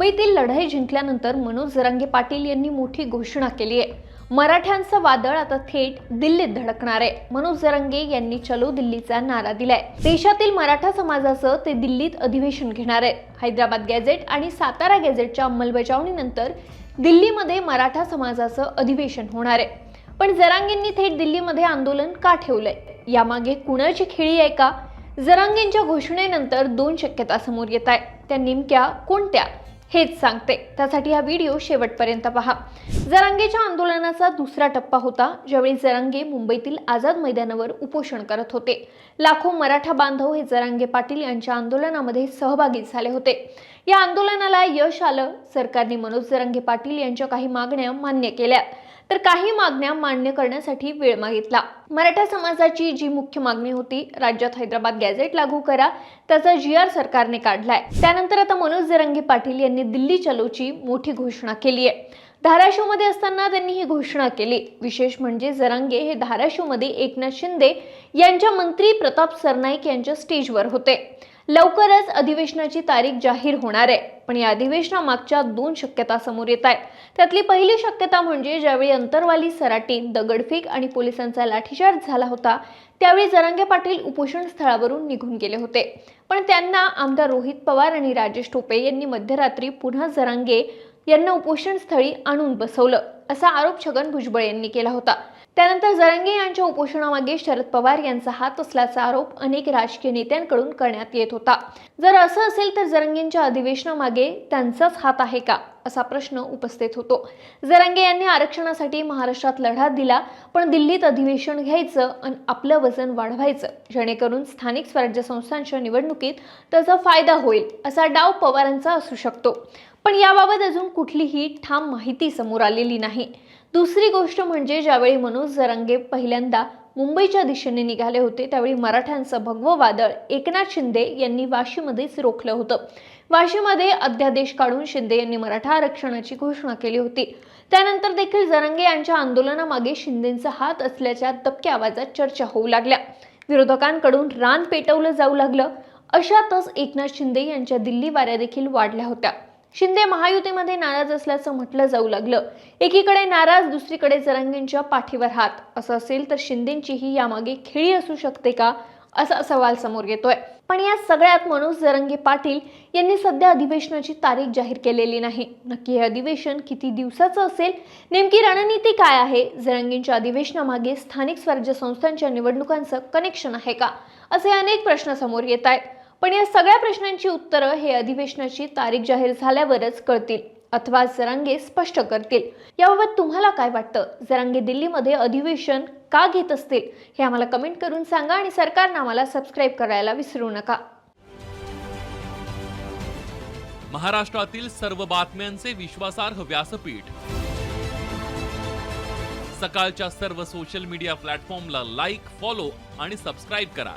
मुंबईतील लढाई जिंकल्यानंतर मनोज जरांगे पाटील यांनी मोठी घोषणा केली आहे. मराठ्यांचं वादळ आता थेट दिल्लीत धडकणार आहे. मनोज जरांगे यांनी चलो दिल्लीचा नारा दिलाय. देशातील मराठा समाजाचं ते दिल्लीत अधिवेशन घेणार आहे. हैदराबाद गॅझेट आणि सातारा गॅझेटच्या अंमलबजावणीनंतर दिल्लीमध्ये मराठा समाजाचं अधिवेशन होणार आहे. पण जरांगेंनी थेट दिल्लीमध्ये आंदोलन का ठेवलंय? यामागे कुणाची खेळी आहे का? जरांगेंच्या घोषणेनंतर दोन शक्यता समोर येत आहेत. त्या नेमक्या कोणत्या? हेच सांगते. त्यासाठी हा व्हिडिओ शेवटपर्यंत पहा. जरांगेच्या आंदोलनाचा दुसरा टप्पा होता ज्यावेळी जरांगे मुंबईतील आझाद मैदानावर उपोषण करत होते. लाखो मराठा बांधव हे जरांगे पाटील यांच्या आंदोलनामध्ये सहभागी झाले होते. या आंदोलनाला यश आलं सरकारने मनोज जरांगे पाटील यांच्या काही मागण्या मान्य केल्या. तर काही मागण्या मान्य करण्यासाठी वेळ मागितला. मराठा समाजाची जी मुख्य मागणी होती राज्यात हैदराबाद गॅझेट लागू करा त्याचा जी आर सरकारने काढलाय. त्यानंतर आता मनोज जरंगे पाटील यांनी दिल्ली चलोची मोठी घोषणा केली आहे. धाराशिवमध्ये असताना त्यांनी ही घोषणा केली. विशेष म्हणजे जरांगे हे धाराशिवमध्ये एकनाथ शिंदे यांच्या मंत्री प्रताप सरनाईक यांच्या स्टेजवर होते. लवकरच अधिवेशनाची तारीख जाहीर होणार आहे. पण या अधिवेशनामागच्या दोन शक्यता समोर येत आहेत. त्यातली पहिली शक्यता म्हणजे ज्यावेळी अंतरवाली सराटीत दगडफेक आणि पोलिसांचा लाठीचार्ज झाला होता त्यावेळी जरांगे पाटील उपोषण स्थळावरून निघून गेले होते. पण त्यांना आमदार रोहित पवार आणि राजेश टोपे यांनी मध्यरात्री पुन्हा जरांगे यांना उपोषण स्थळी आणून बसवलं असा आरोप छगन भुजबळ यांनी केला होता. त्यानंतर जरंगे यांच्या उपोषणामागे शरद पवार यांचा हात असल्याचा आरोप अनेक राजकीय नेत्यांकडून करण्यात येत होता. जर असं असेल तर जरंगेंच्या अधिवेशनामागे त्यांचाच हात आहे का? असा प्रश्न उपस्थित होतो. जरांगे यांनी आरक्षणासाठी महाराष्ट्रात लढा दिला पण दिल्लीत अधिवेशन घ्यायचं आणि आपलं वजन वाढवायचं. जेणेकरून स्थानिक स्वराज्य संस्थांच्या निवडणुकीत त्याचा फायदा होईल असा डाव पवारांचा असू शकतो. पण याबाबत अजून कुठलीही ठाम माहिती समोर आलेली नाही. दुसरी गोष्ट म्हणजे ज्यावेळी मनोज जरांगे पहिल्यांदा मुंबईच्या दिशेने निघाले होते त्यावेळी मराठ्यांचं भगवं वादळ एकनाथ शिंदे यांनी वाशीमध्येच रोखलं होतं. वाशीमध्ये अध्यादेश काढून शिंदे यांनी मराठा आरक्षणाची घोषणा केली होती. त्यानंतर देखील जरांगे यांच्या आंदोलनामागे शिंदेचा हात असल्याच्या दबक्या आवाजात चर्चा होऊ लागल्या. विरोधकांकडून रान पेटवलं जाऊ लागलं. अशातच एकनाथ शिंदे यांच्या दिल्ली वाऱ्या देखील वाढल्या होत्या. शिंदे महायुतीमध्ये नाराज असल्याचं म्हटलं जाऊ लागलं. एकीकडे नाराज दुसरीकडे जरांगेंच्या पाठीवर हात. असं असेल तर शिंदेंचीही यामागे खेळी असू शकते का? असा सवाल समोर येतोय. पण या सगळ्यात मनोज जरंगे पाटील यांनी सध्या अधिवेशनाची तारीख जाहीर केलेली नाही. नक्की हे अधिवेशन किती दिवसाचं असेल? नेमकी रणनीती काय आहे? जरंगींच्या अधिवेशनामागे स्थानिक स्वराज्य संस्थांच्या निवडणुकांचं कनेक्शन आहे का? असे अनेक प्रश्न समोर येत आहेत. पण या सगळ्या प्रश्नांची उत्तरं हे अधिवेशनाची तारीख जाहीर झाल्यावरच कळतील अथवा जरांगे स्पष्ट करतील. याबाबत तुम्हाला काय वाटतं? जरांगे दिल्लीमध्ये अधिवेशन का घेत असतील? हे आम्हाला कमेंट करून सांगा आणि सरकारनं आम्हाला सबस्क्राईब करायला विसरू नका. महाराष्ट्रातील सर्व बातम्यांचे विश्वासार्ह व्यासपीठ. सकाळच्या सर्व सोशल मीडिया प्लॅटफॉर्मला लाईक फॉलो आणि सबस्क्राईब करा.